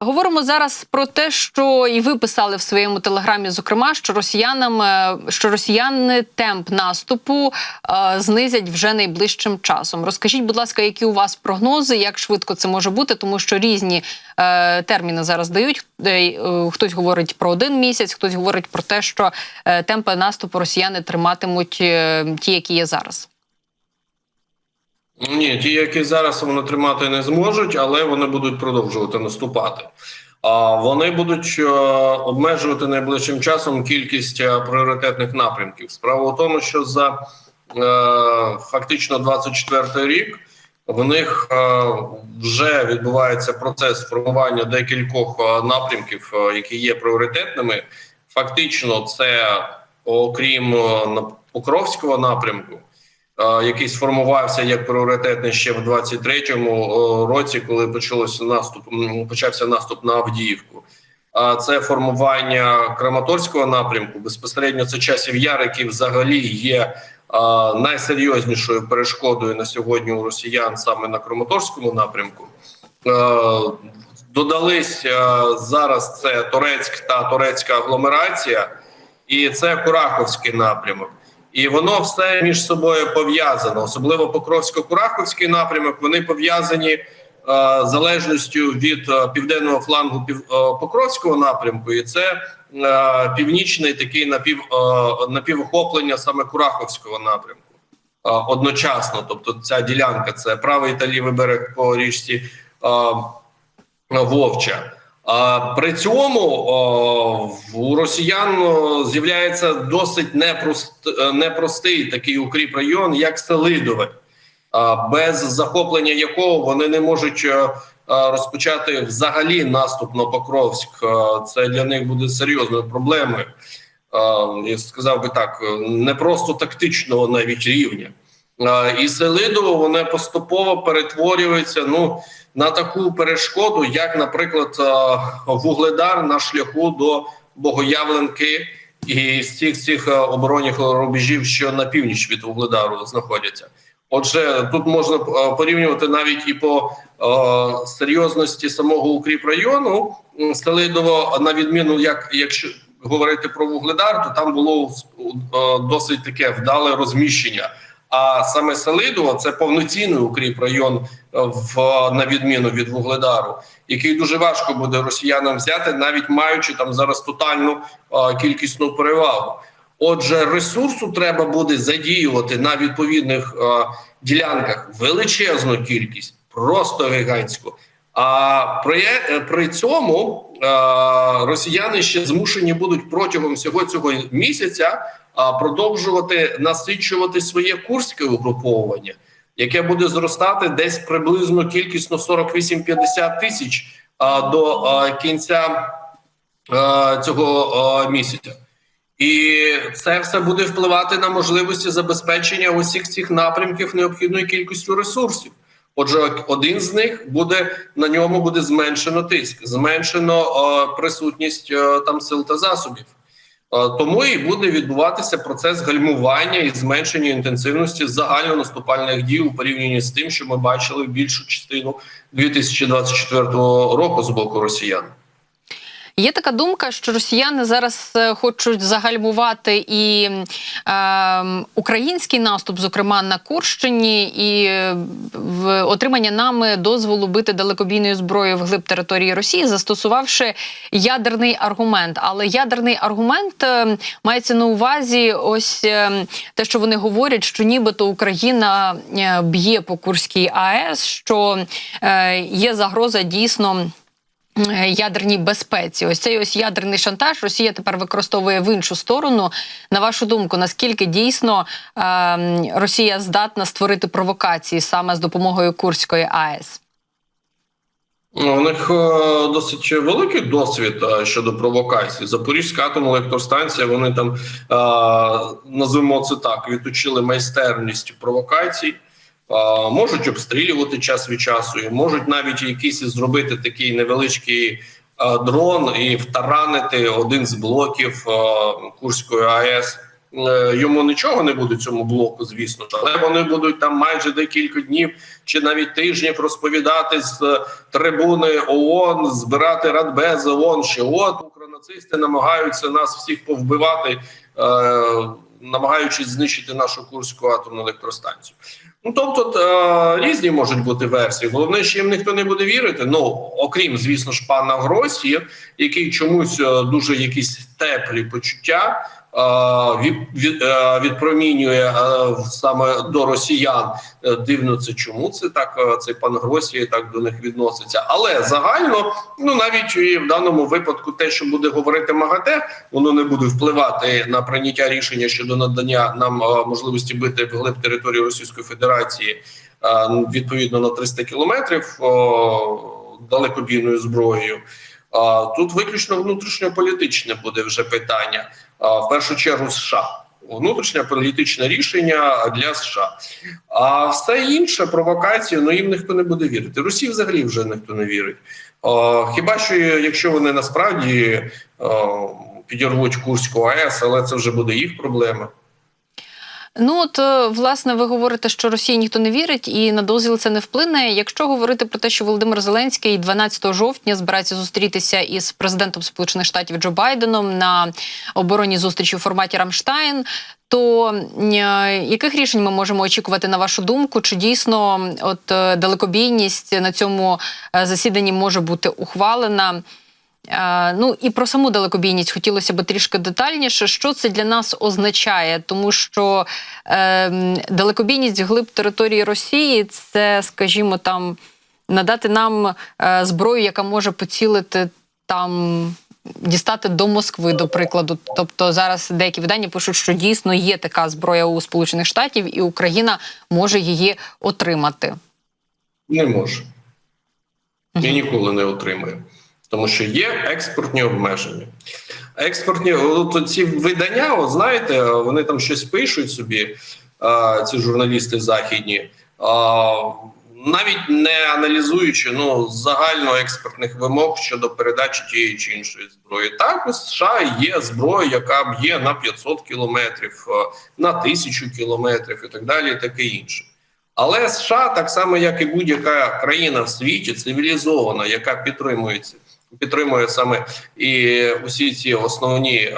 Говоримо зараз про те, що і ви писали в своєму телеграмі, зокрема, що росіянам е, що росіяни темп наступу е, знизять вже найближчим часом. Розкажіть, будь ласка, які у вас прогнози, як швидко це може бути, тому що різні е, терміни зараз дають. Е, е, хтось говорить про один місяць, хтось говорить про те, що темпи наступу росіяни триматимуть ті, які є зараз. Ні, ті, які зараз вони тримати не зможуть, але вони будуть продовжувати наступати. А вони будуть е, обмежувати найближчим часом кількість е, пріоритетних напрямків. Справа в тому, що за е, фактично 24 рік в них е, вже відбувається процес формування декількох е, напрямків, які є пріоритетними. Фактично, це окрім Покровського напрямку який сформувався як пріоритетний ще в 23-му е, році, коли почалося наступ, почався наступ на Авдіївку. А це формування Краматорського напрямку. Безпосередньо це часів яр, який взагалі є е, найсерйознішою перешкодою на сьогодні у росіян саме на Краматорському напрямку. Е, Додались е, зараз це Торецьк та Торецька агломерація, і це Кураховський напрямок. І воно все між собою пов'язано, особливо Покровсько-Кураховський напрямок. Вони пов'язані е, залежністю від е, південного флангу пів, е, Покровського напрямку, і це е, північний такий напів, е, напівохоплення саме Кураховського напрямку е, одночасно. Тобто, ця ділянка це правий та лівий берег по річці е, Вовча. При цьому у росіян з'являється досить непрост, непростий такий укріп район, як Селидове, без захоплення якого вони не можуть е, е, розпочати взагалі наступ на Покровськ. Е, Це для них буде серйозною проблемою. Я сказав би так, не просто тактичного навіть рівня. І Селидово вони поступово перетворюються. Ну на таку перешкоду, як, наприклад, вугледар на шляху до Богоявленки і з цих цих оборонних рубежів, що на північ від вугледару знаходяться. Отже, тут можна порівнювати навіть і по е, серйозності самого укріп району Селидово, на відміну, як якщо говорити про вугледар, то там було е, досить таке вдале розміщення. А саме Селидово це повноцінний укріп район е, в на відміну від вугледару, який дуже важко буде росіянам взяти, навіть маючи там зараз тотальну а, кількісну перевагу. Отже, ресурсу треба буде задіювати на відповідних а, ділянках величезну кількість, просто гігантську. А при, е, при цьому е, росіяни ще змушені будуть протягом всього цього місяця а, продовжувати насичувати своє курське угруповування, яке буде зростати десь приблизно кількісно 48-50 тисяч а, до кінця цього місяця. І це все буде впливати на можливості забезпечення усіх цих напрямків необхідною кількістю ресурсів. Отже, один з них буде на ньому буде зменшено тиск, зменшено е, присутність е, там сил та засобів. Е, Тому і буде відбуватися процес гальмування і зменшення інтенсивності загальнонаступальних дій у порівнянні з тим, що ми бачили більшу частину 2024 року з боку росіян. Є така думка, що росіяни зараз е, хочуть загальмувати і е, український наступ, зокрема на Курщині, і е, в отримання нами дозволу бити далекобійною зброєю вглиб території Росії, застосувавши ядерний аргумент. Але ядерний аргумент е, мається на увазі, ось те, що вони говорять, що нібито Україна б'є по Курській АЕС, що є загроза дійсно. Е, Ядерній безпеці, ось цей ось ядерний шантаж Росія тепер використовує в іншу сторону. На вашу думку, наскільки дійсно е, Росія здатна створити провокації саме з допомогою Курської АЕС? Ну, У них е, досить великий досвід е, щодо провокацій. Запорізька атомна електростанція. Вони там назвемо це так, відучили майстерність провокацій. Можуть обстрілювати час від часу, і можуть навіть якийсь зробити такий невеличкий дрон і втаранити один з блоків Курської АЕС. Е, йому нічого не буде цьому блоку, звісно але вони будуть там майже декілька днів чи навіть тижнів розповідати з е, трибуни ООН, збирати радбез ООН, що от укронацисти намагаються нас всіх повбивати, е, намагаючись знищити нашу Курську атомну електростанцію. Ну тобто різні можуть бути версії. Головне, що їм ніхто не буде вірити. Ну окрім, звісно ж, пана Гросі, який чомусь е, дуже якісь теплі почуття. Е, е, відпромінює е, саме до росіян. Дивно це чому це так. Цей пан Гросі так до них відноситься. Але загально, ну навіть і в даному випадку, те, що буде говорити МАГАТЕ, воно не буде впливати на прийняття рішення щодо надання нам можливості бити вглиб території Російської Федерації відповідно на 300 кілометрів далекобійною зброєю. Тут виключно внутрішньополітичне буде вже питання. В першу чергу США. Внутрішнє політичне рішення для США. А все інше провокація, ну їм ніхто не буде вірити. Русі взагалі вже ніхто не вірить. Хіба що якщо вони насправді підірвуть Курську АЕС, але це вже буде їх проблема. Ну от е, власне ви говорите, що Росії ніхто не вірить, і на дозвіл це не вплине. Якщо говорити про те, що Володимир Зеленський 12 жовтня збирається зустрітися із президентом Сполучених Штатів Джо Байденом на оборонній зустрічі у форматі Рамштайн. То е, яких рішень ми можемо очікувати на вашу думку? Чи дійсно от е, далекобійність на цьому засіданні може бути ухвалена? Ну і про саму далекобійність хотілося б трішки детальніше. Що це для нас означає? Тому що е, далекобійність глиб території Росії це, скажімо, там надати нам е, зброю, яка може поцілити там. Дістати до Москви, до прикладу. Тобто зараз деякі видання пишуть, що дійсно є така зброя у Сполучених Штатів, і Україна може її отримати. Не може. І ніколи не отримає. Тому що є експортні обмеження. Експортні от ці видання, от знаєте, вони там щось пишуть собі, ці журналісти західні, навіть не аналізуючи ну, загальноекспортних вимог щодо передачі тієї чи іншої зброї. Так, у США є зброя, яка б'є на 500 кілометрів, на 1000 кілометрів і так далі, і таке інше. Але США, так само як і будь-яка країна в світі, цивілізована, яка підтримується, підтримує саме і усі ці основні е,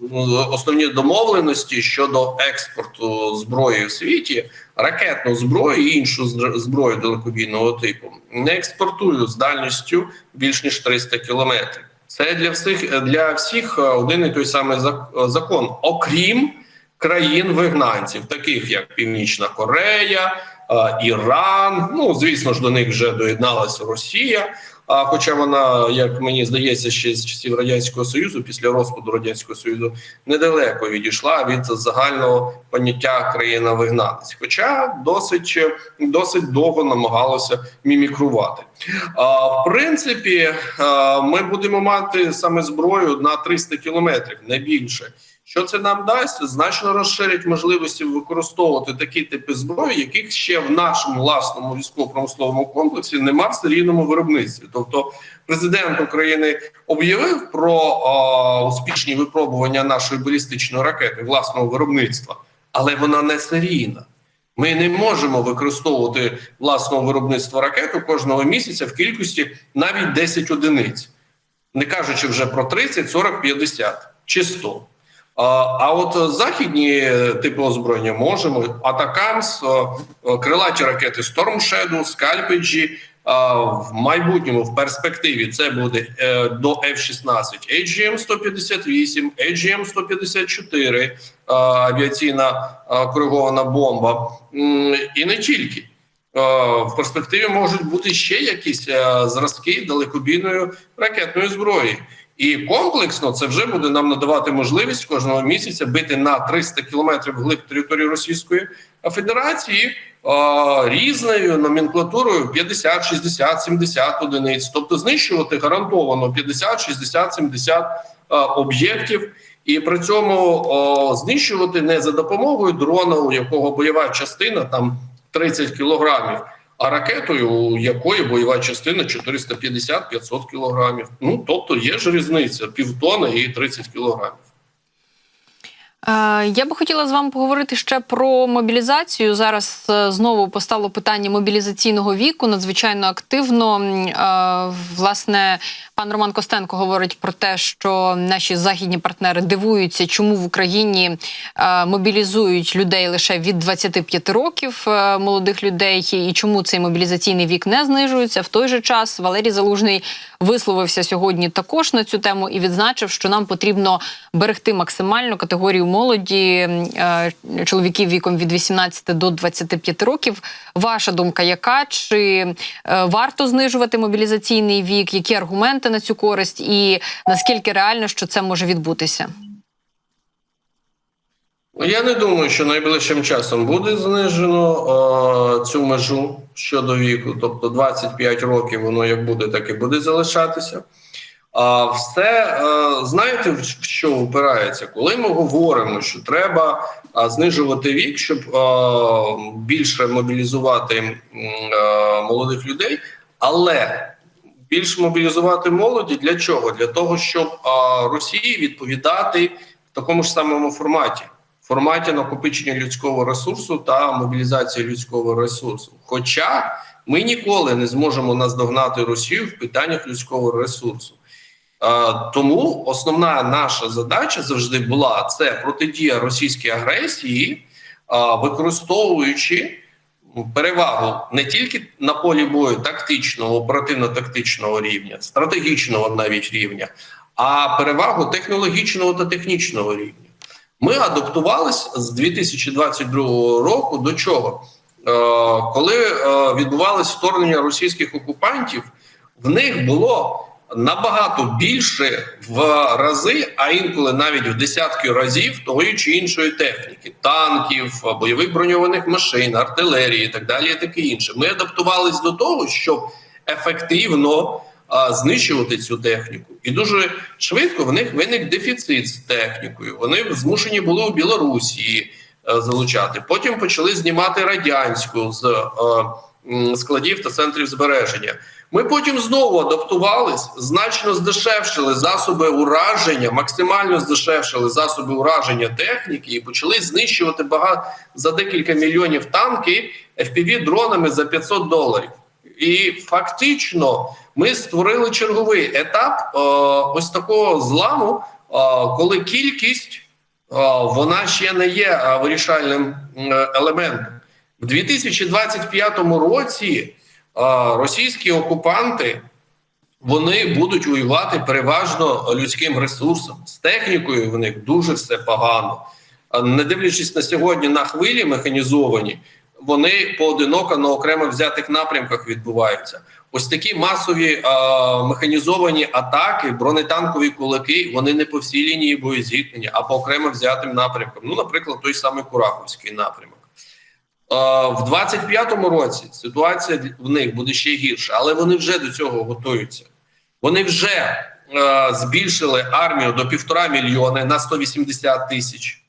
ну, основні домовленості щодо експорту зброї в світі, ракетну зброю і іншу зброю далекобійного типу не експортують з дальністю більш ніж 300 кілометрів. Це для всіх для всіх е, один і той самий закон, окрім країн-вигнанців, таких як Північна Корея, е, Іран. Ну звісно ж, до них вже доєдналася Росія. А хоча вона, як мені здається, ще з часів радянського союзу, після розпаду радянського союзу, недалеко відійшла від загального поняття країна вигнанець, хоча досить досить довго намагалося мімікрувати. А, в принципі, а, ми будемо мати саме зброю на 300 кілометрів, не більше. Що це нам дасть? Значно розширить можливості використовувати такі типи зброї, яких ще в нашому власному військово-промисловому комплексі нема в серійному виробництві. Тобто, президент України об'явив про о, успішні випробування нашої балістичної ракети власного виробництва, але вона не серійна. Ми не можемо використовувати власного виробництва ракету кожного місяця в кількості навіть 10 одиниць, не кажучи вже про 30, 40, 50 чи 100. А, от західні типи озброєння можемо. Атакамс, крилаті ракети Storm Shadow, скальпеджі. В майбутньому в перспективі це буде е, до F-16 AGM-158, AGM-154, авіаційна коригована бомба. І не тільки. Е, В перспективі можуть бути ще якісь е, зразки далекобійної ракетної зброї. І комплексно це вже буде нам надавати можливість кожного місяця бити на 300 кілометрів глиб території Російської Федерації е, різною номенклатурою 50, 60, 70 одиниць, тобто знищувати гарантовано 50, 60, 70 е, об'єктів. І при цьому о, знищувати не за допомогою дрона, у якого бойова частина там 30 кілограмів, а ракетою, якої бойова частина 450-500 кілограмів. Ну тобто є ж різниця півтони і 30 кілограмів. Я би хотіла з вами поговорити ще про мобілізацію. Зараз е, знову постало питання мобілізаційного віку надзвичайно активно. Власне, пан Роман Костенко говорить про те, що наші західні партнери дивуються, чому в Україні е, мобілізують людей лише від 25 років е, молодих людей, і чому цей мобілізаційний вік не знижується. В той же час Валерій Залужний висловився сьогодні також на цю тему і відзначив, що нам потрібно берегти максимально категорію молоді е, чоловіків віком від 18 до 25 років. Ваша думка, яка чи е, варто знижувати мобілізаційний вік? Які аргументи на цю користь, і наскільки реально що це може відбутися? Я не думаю, що найближчим часом буде знижено е, цю межу щодо віку, тобто 25 років воно як буде, так і буде залишатися. А все е, знаєте, в що впирається? Коли ми говоримо, що треба е, знижувати вік, щоб е, більше мобілізувати е, молодих людей, але більш мобілізувати молоді для чого? Для того, щоб е, Росії відповідати в такому ж самому форматі форматі накопичення людського ресурсу та мобілізації людського ресурсу. Хоча ми ніколи не зможемо наздогнати Росію в питаннях людського ресурсу. Тому основна наша задача завжди була це протидія російській агресії, використовуючи перевагу не тільки на полі бою тактичного, оперативно-тактичного рівня, стратегічного навіть рівня, а перевагу технологічного та технічного рівня. Ми адаптувались з 2022 року до чого? Е, коли е, відбувалось вторгнення російських окупантів, в них було набагато більше в рази, а інколи навіть в десятки разів тої чи іншої техніки: танків, бойових броньованих машин, артилерії і так далі, і таке інше. Ми адаптувались до того, щоб ефективно а, знищувати цю техніку, і дуже швидко в них виник дефіцит з технікою. Вони змушені були у Білорусі е, залучати. Потім почали знімати радянську з е, складів та центрів збереження. Ми потім знову адаптувались, значно здешевшили засоби ураження, максимально здешевшили засоби ураження техніки і почали знищувати багато за декілька мільйонів танки fpv дронами за 500 доларів. І фактично ми створили черговий етап е, ось такого зламу, е, коли кількість е, вона ще не є е, вирішальним е, елементом. В 2025 році російські окупанти вони будуть воювати переважно людським ресурсом. З технікою в них дуже все погано. Не дивлячись на сьогодні на хвилі механізовані, вони поодиноко на окремо взятих напрямках відбуваються. Ось такі масові е, механізовані атаки, бронетанкові кулаки, вони не по всій лінії боєзіткнення, а по окремо взятим напрямкам. Ну, наприклад, той самий Кураховський напрямок. В 25-му році ситуація в них буде ще гірша, але вони вже до цього готуються. Вони вже е, збільшили армію до півтора мільйони на 180 тисяч.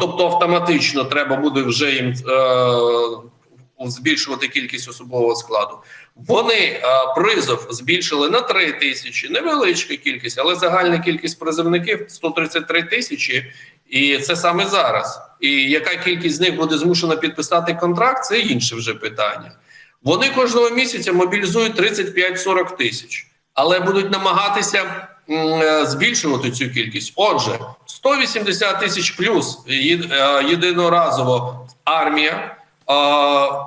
Тобто автоматично треба буде вже їм е, збільшувати кількість особового складу. Вони е, призов збільшили на 3 тисячі, невеличка кількість, але загальна кількість призовників 133 тисячі, і це саме зараз. І яка кількість з них буде змушена підписати контракт, це інше вже питання. Вони кожного місяця мобілізують 35-40 тисяч, але будуть намагатися е, збільшувати цю кількість. Отже, 180 тисяч плюс е, єдиноразово армія. е,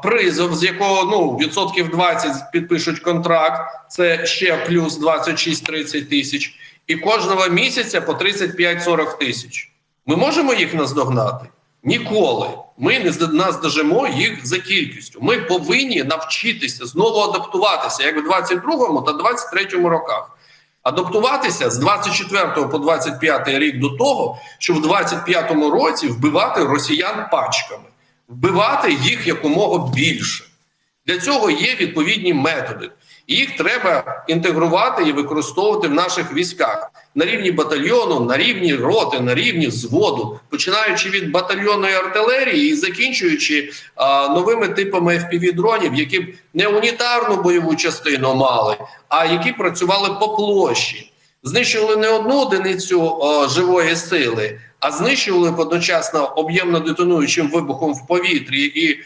Призов, з якого ну відсотків 20 підпишуть контракт, це ще плюс 26-30 тисяч, і кожного місяця по 35-40 тисяч. Ми можемо їх наздогнати? Ніколи. Ми не наздожимо їх за кількістю. Ми повинні навчитися знову адаптуватися, як в 22-му та 23-му роках. Адаптуватися з 24 по 25 рік до того, щоб в 25-му році вбивати росіян пачками, вбивати їх якомога більше. Для цього є відповідні методи. Їх треба інтегрувати і використовувати в наших військах на рівні батальйону, на рівні роти, на рівні взводу, починаючи від батальйонної артилерії і закінчуючи а, новими типами fpv дронів, які б не унітарну бойову частину мали, а які працювали по площі. Знищували не одну одиницю о, живої сили, а знищували одночасно об'ємно детонуючим вибухом в повітрі і е,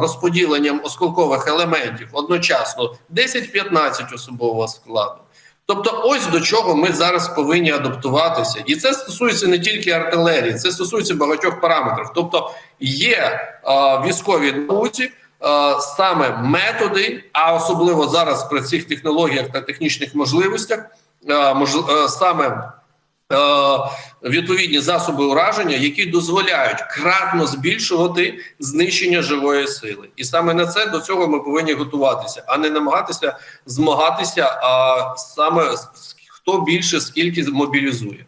розподіленням осколкових елементів одночасно 10-15 особового складу. Тобто, ось до чого ми зараз повинні адаптуватися, і це стосується не тільки артилерії, це стосується багатьох параметрів. Тобто є е, військові науці. е, Саме методи, а особливо зараз при цих технологіях та технічних можливостях, е, мож, е, саме е, відповідні засоби ураження, які дозволяють кратно збільшувати знищення живої сили, і саме на це до цього ми повинні готуватися, а не намагатися змагатися. А саме хто більше скільки мобілізує.